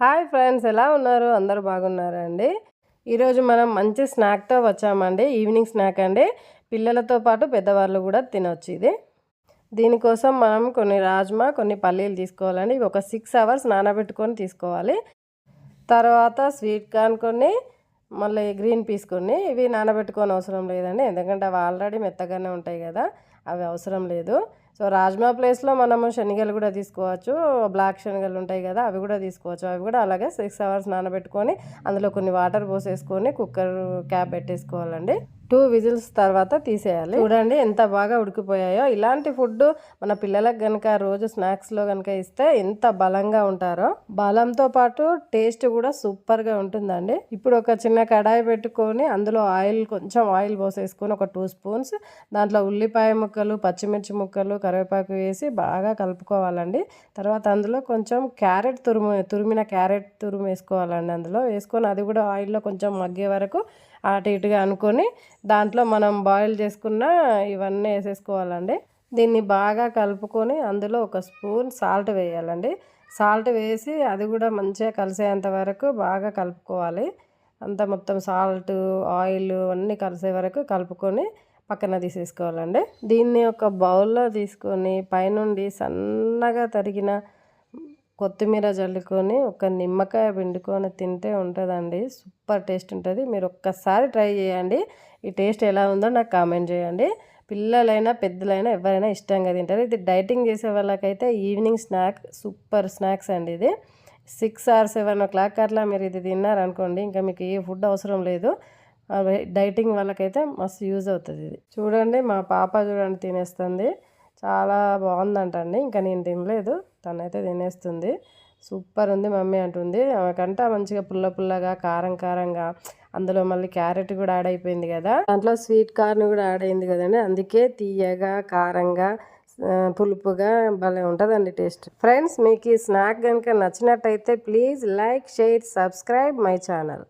Hi friends ఎలా ఉన్నారు? అందరూ బాగున్నారా అండి? ఈరోజు మనం మంచి స్నాక్తో వచ్చామండి. ఈవినింగ్ స్నాక్ అండి. పిల్లలతో పాటు పెద్దవాళ్ళు కూడా తినొచ్చు ఇది. దీనికోసం మనం కొన్ని రాజ్మా కొన్ని పల్లీలు తీసుకోవాలండి. ఇవి ఒక సిక్స్ అవర్స్ నానబెట్టుకొని తీసుకోవాలి. తర్వాత స్వీట్ కార్న్ కొన్ని మళ్ళీ గ్రీన్ పీస్ కొన్ని. ఇవి నానబెట్టుకొని అవసరం లేదండి. ఎందుకంటే అవి ఆల్రెడీ మెత్తగానే ఉంటాయి కదా. అవి అవసరం లేదు. సో రాజ్మా ప్లేస్లో మనము శనగలు కూడా తీసుకోవచ్చు. బ్లాక్ శనగలు ఉంటాయి కదా అవి కూడా తీసుకోవచ్చు. అవి కూడా అలాగే సిక్స్ అవర్స్ నానబెట్టుకొని అందులో కొన్ని వాటర్ పోసేసుకొని కుక్కర్ క్యాప్ పెట్టేసుకోవాలండి. టూ విజిల్స్ తర్వాత తీసేయాలి. చూడండి ఎంత బాగా ఉడికిపోయాయో. ఇలాంటి ఫుడ్ మన పిల్లలకు కనుక రోజు స్నాక్స్లో కనుక ఇస్తే ఎంత బలంగా ఉంటారో. బలంతో పాటు టేస్ట్ కూడా సూపర్గా ఉంటుందండి. ఇప్పుడు ఒక చిన్న కడాయి పెట్టుకొని అందులో ఆయిల్ కొంచెం ఆయిల్ పోసేసుకొని ఒక టూ స్పూన్స్ దాంట్లో ఉల్లిపాయ ముక్కలు పచ్చిమిర్చి ముక్కలు కరివేపాకు వేసి బాగా కలుపుకోవాలండి. తర్వాత అందులో కొంచెం క్యారెట్ తురుము తురిమిన క్యారెట్ తురుము వేసుకోవాలండి అందులో. వేసుకొని అది కూడా ఆయిల్లో కొంచెం మగ్గే వరకు అటు ఇటుగా అనుకొని దాంట్లో మనం బాయిల్ చేసుకున్న ఇవన్నీ వేసేసుకోవాలండి. దీన్ని బాగా కలుపుకొని అందులో ఒక స్పూన్ సాల్ట్ వేయాలండి. సాల్ట్ వేసి అది కూడా మంచిగా కలిసేంత వరకు బాగా కలుపుకోవాలి. అంత మొత్తం సాల్ట్ ఆయిల్ అన్నీ కలిసే వరకు కలుపుకొని పక్కన తీసేసుకోవాలండి. దీన్ని ఒక బౌల్లో తీసుకొని పైనుండి సన్నగా తరిగిన కొత్తిమీర జల్లుకొని ఒక నిమ్మకాయ పిండుకొని తింటే ఉంటుందండి. సూపర్ టేస్ట్ ఉంటుంది. మీరు ఒక్కసారి ట్రై చేయండి. ఈ టేస్ట్ ఎలా ఉందో నాకు కామెంట్ చేయండి. పిల్లలైనా పెద్దలైనా ఎవరైనా ఇష్టంగా తింటారు. ఇది డైటింగ్ చేసే వాళ్ళకైతే ఈవినింగ్ స్నాక్ సూపర్ స్నాక్స్ అండి ఇది. Six or seven o'clock అట్లా మీరు ఇది తిన్నారనుకోండి ఇంకా మీకు ఏ ఫుడ్ అవసరం లేదు. డైటింగ్ వాళ్ళకైతే మస్తు యూజ్ అవుతుంది ఇది. చూడండి మా పాప చూడండి తినేస్తుంది. చాలా బాగుందంటండి. ఇంకా నేను తినలేదు. తనైతే తినేస్తుంది. సూపర్ ఉంది మమ్మీ అంటుంది. ఆమెకంట మంచిగా పుల్ల పుల్లగా కారం కారంగా అందులో మళ్ళీ క్యారెట్ కూడా యాడ్ అయిపోయింది కదా. దాంట్లో స్వీట్ కార్న్ కూడా యాడ్ అయింది కదండి. అందుకే తీయగా కారంగా పులుపుగా భలే ఉంటుందండి టేస్ట్. ఫ్రెండ్స్ మీకు ఈ స్నాక్ కనుక నచ్చినట్టయితే please like share subscribe my channel.